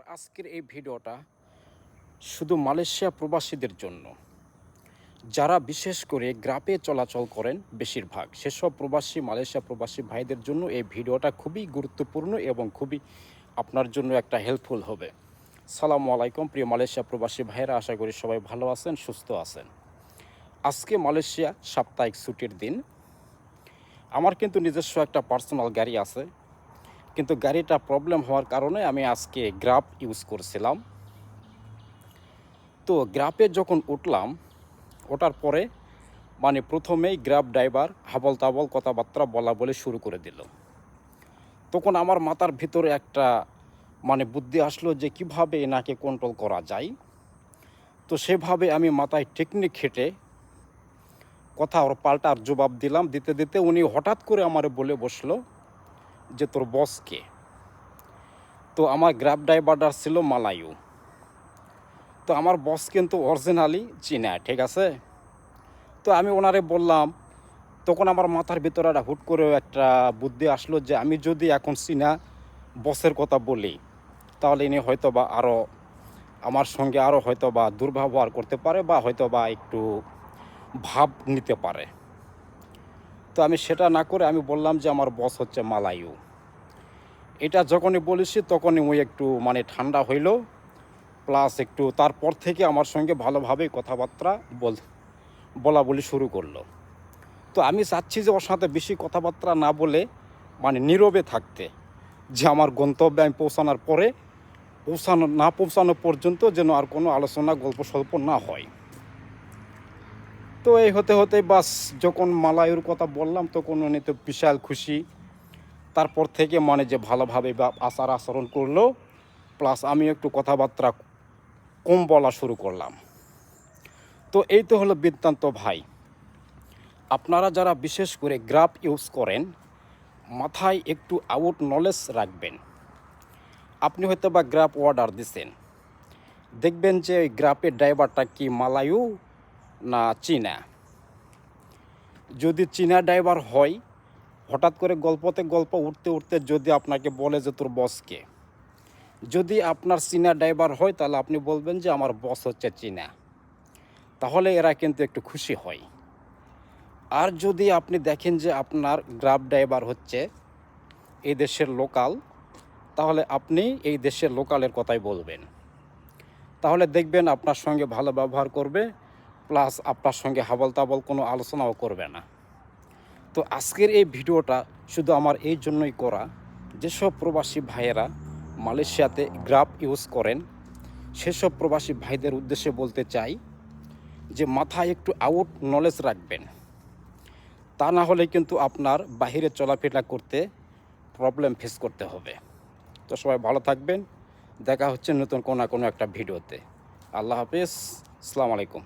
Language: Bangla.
আমার আজকের এই ভিডিওটা শুধু মালয়েশিয়া প্রবাসীদের জন্য। যারা বিশেষ করে গ্রাপে চলাচল করেন বেশিরভাগ, সেসব প্রবাসী, মালয়েশিয়া প্রবাসী ভাইদের জন্য এই ভিডিওটা খুবই গুরুত্বপূর্ণ এবং খুবই আপনার জন্য একটা হেল্পফুল হবে। সালামু আলাইকুম, প্রিয় মালয়েশিয়া প্রবাসী ভাইয়েরা, আশা করি সবাই ভালো আছেন, সুস্থ আছেন। আজকে মালয়েশিয়া সাপ্তাহিক ছুটির দিন। আমার কিন্তু নিজস্ব একটা পার্সোনাল গাড়ি আছে কিন্তু গাড়িটা প্রবলেম হওয়ার কারণে আমি আজকে গ্রাফ ইউজ করছিলাম। তো গ্রাফে যখন উঠলাম, ওঠার পরে মানে প্রথমেই গ্রাফ ড্রাইভার হাবল তাবল কথাবার্তা বলা বলে শুরু করে দিল। তখন আমার মাথার ভিতরে একটা মানে বুদ্ধি আসলো যে কীভাবে এনাকে কন্ট্রোল করা যায়। তো সেভাবে আমি মাথায় টেকনিক খেটে কথা ওর পাল্টার জবাব দিলাম। দিতে দিতে উনি হঠাৎ করে আমার বলে বসল যে তোর বসকে তো আমার গ্র্যাব ড্রাইভারটা ছিল মালায়ু। তো আমার বস কিন্তু অরিজিনালি চীনা, ঠিক আছে? তো আমি ওনারে বললাম, তখন আমার মাথার ভিতরে একটা হুট করে একটা বুদ্ধি আসলো যে আমি যদি এখন চিনা বসের কথা বলি, তাহলে ইনি হয়তো বা আরও আমার সঙ্গে আরও হয়তো বা দুর্ব্যবহার করতে পারে বা হয়তো বা একটু ভাব নিতে পারে। তো আমি সেটা না করে আমি বললাম যে আমার বস হচ্ছে মালায়ু। এটা যখনই বলেছি তখনই ওই একটু মানে ঠান্ডা হইল। প্লাস একটু তারপর থেকে আমার সঙ্গে ভালোভাবেই কথাবার্তা বল, বলা বলি শুরু করল। তো আমি চাচ্ছি যে ওর সাথে বেশি কথাবার্তা না বলে মানে নীরবে থাকতে, যে আমার গন্তব্যে আমি পৌঁছানোর পরে, পৌঁছানো না পৌঁছানো পর্যন্ত যেন আর কোনো আলোচনা গল্প স্বল্প না হয়। তো এই হতে হতে বাস যখন মালায়ুর কথা বললাম, তখন উনি তো বিশাল খুশি। তারপর থেকে মানে যে ভালোভাবে আচার আচরণ করল প্লাস আমি একটু কথাবার্তা কম বলা শুরু করলাম। তো এই তো হলো বৃত্তান্ত ভাই। আপনারা যারা বিশেষ করে গ্রাফ ইউজ করেন, মাথায় একটু আউট নলেজ রাখবেন। আপনি হয়তো বা গ্রাফ অর্ডার দিচ্ছেন দেখবেন যে ওই গ্রাফের ড্রাইভারটা কি মালায়ু না চীনা। যদি চীনা ড্রাইভার হয়, হঠাৎ করে গল্পতে গল্প উঠতে উঠতে যদি আপনাকে বলে যে তোর বসকে যদি আপনার চীনা ড্রাইভার হয়, তাহলে আপনি বলবেন যে আমার বস হচ্ছে চীনা। তাহলে এরা কিন্তু একটু খুশি হয়। আর যদি আপনি দেখেন যে আপনার গ্রাফ ড্রাইভার হচ্ছে এই দেশের লোকাল, তাহলে আপনি এই দেশের লোকালের কথাই বলবেন। তাহলে দেখবেন আপনার সঙ্গে ভালো ব্যবহার করবে প্লাস আপনার সঙ্গে হাবল তাবল কোনো আলোচনাও করবে না। তো আজকের এই ভিডিওটা শুধু আমার এই জন্যই করা যেসব প্রবাসী ভাইয়েরা মালয়েশিয়াতে গ্রাফ ইউজ করেন, সেসব প্রবাসী ভাইদের উদ্দেশ্যে বলতে চাই যে মাথায় একটু আউট নলেজ রাখবেন। তা না হলে কিন্তু আপনার বাহিরে চলাফেরা করতে প্রবলেম ফেস করতে হবে। তো সবাই ভালো থাকবেন। দেখা হচ্ছে নতুন কোনো না কোনো একটা ভিডিওতে। আল্লাহ হাফিজ। আসসালামু আলাইকুম।